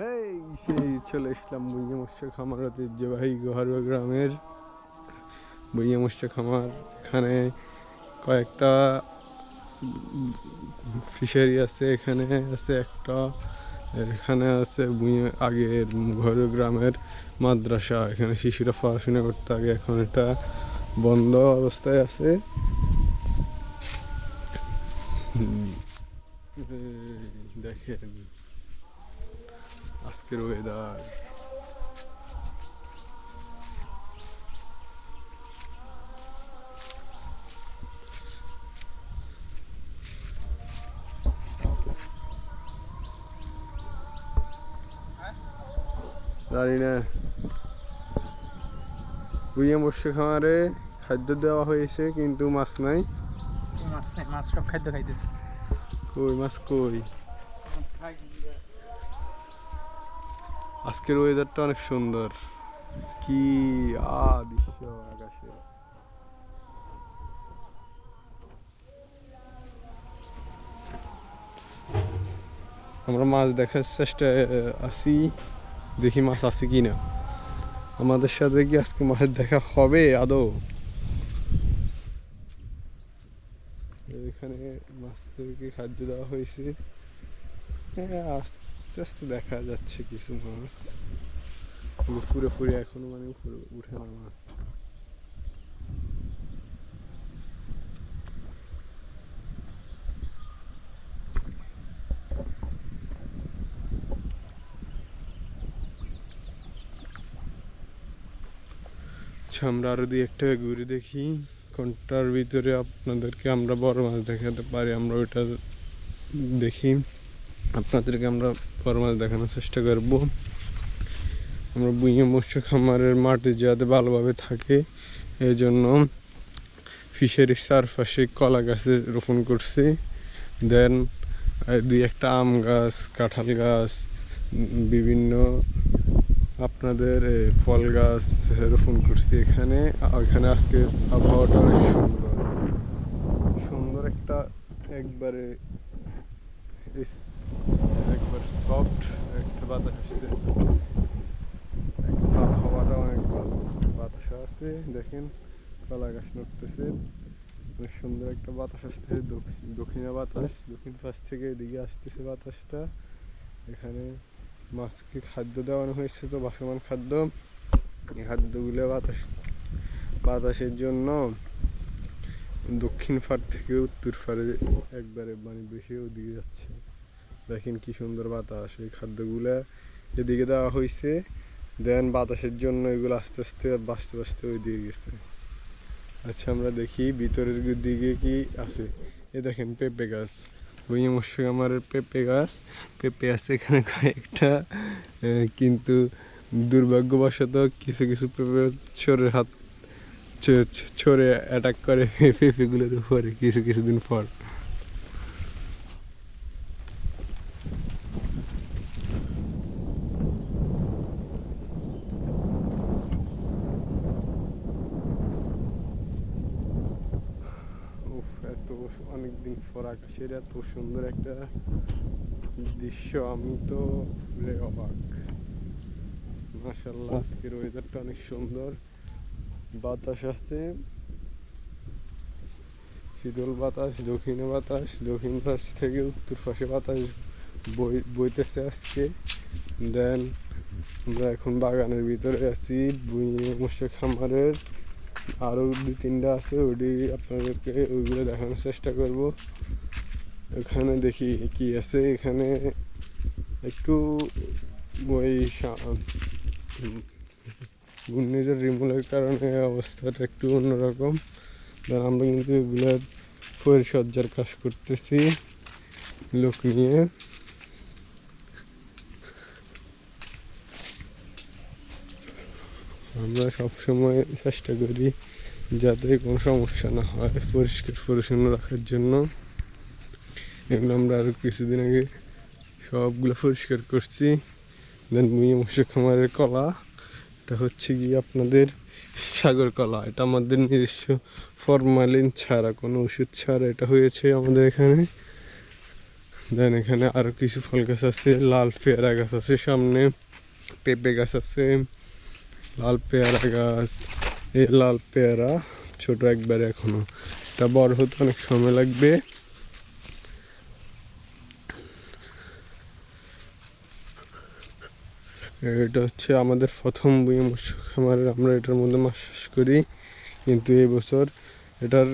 এই সেই চলে এসলাম বইয়ে মৎস্য খামার ঐতিহ্যবাহী গোহারুয়া গ্রামের বইয়ে মৎস্য খামার। এখানে কয়েকটা ফিশারি আছে, এখানে আছে একটা, এখানে আছে আগের ঘরুয়া গ্রামের মাদ্রাসা। এখানে শিশুরা পড়াশোনা করতে আগে এখন এটা বন্ধ অবস্থায় আছে। দেখেন। আজকের ওয়েদার জানি না। বুঝে মৎস্য খামারে খাদ্য দেওয়া হয়েছে কিন্তু মাছ নাই। মাছ নাই মাছ সব খাদ্য খাইতেছে। কই মাছ কই? আজকের ওয়েদারটা অনেক সুন্দর। কি আ দৃশ্য আকাশে। আমরা মাছ দেখার চেষ্টায় আছি। দেখি মাছ আছে কি না আমাদের সাথে কি আজকে মাছের দেখা হবে, আদৌ? এখানে মাছদেরকে খাদ্য দেওয়া হয়েছে। হ্যাঁ আস্তে দেখা যাচ্ছে কিছু মাছ কিন্তু পুরোপুরি এখনও মানে উঠে না মাছ আচ্ছা আমরা আরও দুই একটা ঘুরে দেখি। কোনটার ভিতরে আপনাদেরকে আমরা বড় মাছ দেখাতে পারি, আমরা ওইটা দেখি। আপনাদেরকে আমরা মাছ দেখানোর চেষ্টা করব। আমরা বুইয়ে মৎস্য খামারের মাটি যাতে ভালোভাবে থাকে এই জন্য ফিশারির চারপাশে কলা গাছে রোপণ করছি। দেন দুই একটা আম গাছ, কাঁঠাল গাছ, বিভিন্ন আপনাদের ফল গাছ রোপণ করছি এখানে। এখানে আজকে আবহাওয়াটা অনেক সুন্দর। সুন্দর একটা একবার সফট একটা বাতাস একটা আবহাওয়াটা অনেক বাতাস আছে দেখেন কলা গাছ নড়তেছে অনেক সুন্দর একটা বাতাস আসতেছে দক্ষিণ বাতাস দক্ষিণ পাশ থেকে এদিকে আসতেছে বাতাসটা এখানে মাছকে খাদ্য দেওয়ানো হয়েছে তো বাসমান খাদ্য এই খাদ্যগুলো বাতাস বাতাসের জন্য দক্ষিণ ফার থেকে উত্তর ফারে একবারে মানে বেশি ওদিকে যাচ্ছে দেখেন কি সুন্দর বাতাস এই খাদ্যগুলো। এদিকে দেওয়া হয়েছে দেন বাতাসের জন্য এগুলো আস্তে আস্তে বাঁচতে বাঁচতে ওই দিকে গেছে। আচ্ছা আমরা দেখি ভিতরের দিকে কি আছে। এ দেখেন পেঁপে গাছ। ভুঁইয়া মৎস্য খামারের পেঁপে গাছ। পেঁপে আছে এখানে কয়েকটা কিন্তু দুর্ভাগ্যবশত কিছু কিছু পেঁপে চোরের হাত চোরে অ্যাটাক করে পেঁপেগুলোর উপরে কিছু, কিছুদিন পর উফ এত অনেকদিন পর আকাশের এত সুন্দর একটা দৃশ্য, আমি তো পুরে অবাক। মাশাল্লাহ আজকের ওয়েদারটা অনেক সুন্দর। বাতাস আছে। শীতল বাতাস, দক্ষিণে বাতাস, দক্ষিণ পাশ থেকে উত্তর পাশে বাতাস বই, বইতেছে আসছে দেন আমরা এখন বাগানের ভিতরে আছি মৎস্য খামারের আরও দু, তিনটা আছে, ওটি আপনাদেরকে ওইগুলো দেখানোর চেষ্টা করব। এখানে দেখি কি আছে। এখানে একটু ওই ঘূর্ণিঝড়, রিমুলের কারণে অবস্থাটা একটু অন্যরকম। আমরা কিন্তু এগুলোর পরিচর্যার কাজ করতেছি লোক নিয়ে। আমরা সবসময় চেষ্টা করি যাতে কোনো সমস্যা না হয় পরিষ্কার পরিচ্ছন্ন রাখার জন্য। এগুলো আমরা আরও কিছুদিন আগে সবগুলো পরিষ্কার করছি। দেন মুই মৎস্য খামারের কলা, এটা হচ্ছে কি আপনাদের সাগর কলা। এটা আমাদের নিজস্ব ফরমালিন ছাড়া, কোনো ওষুধ ছাড়া এটা হয়েছে আমাদের এখানে। দেন এখানে আরও কিছু ফল গাছ আছে, লাল পেয়ারা গাছ আছে সামনে, পেঁপে গাছ আছে। লাল পেয়ারা গাছ। এই লাল পেয়ারা ছোট একবারে এখনও। এটা বড় হতে অনেক সময় লাগবে। এটা হচ্ছে আমাদের প্রথম বুয়ে মৎস্য আমরা এটার মধ্যে মাছ চাষ করি। কিন্তু এই বছর এটার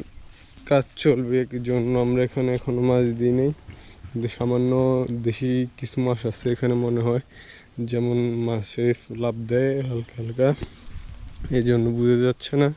কাজ চলবে জন্য? আমরা এখানে এখনও মাছ দিই নেই। কিন্তু সামান্য দেশি কিছু মাছ আছে এখানে মনে হয়। যেমন মাছে লাভ দেয় হালকা হালকা। এই জন্য বুঝে যাচ্ছে না।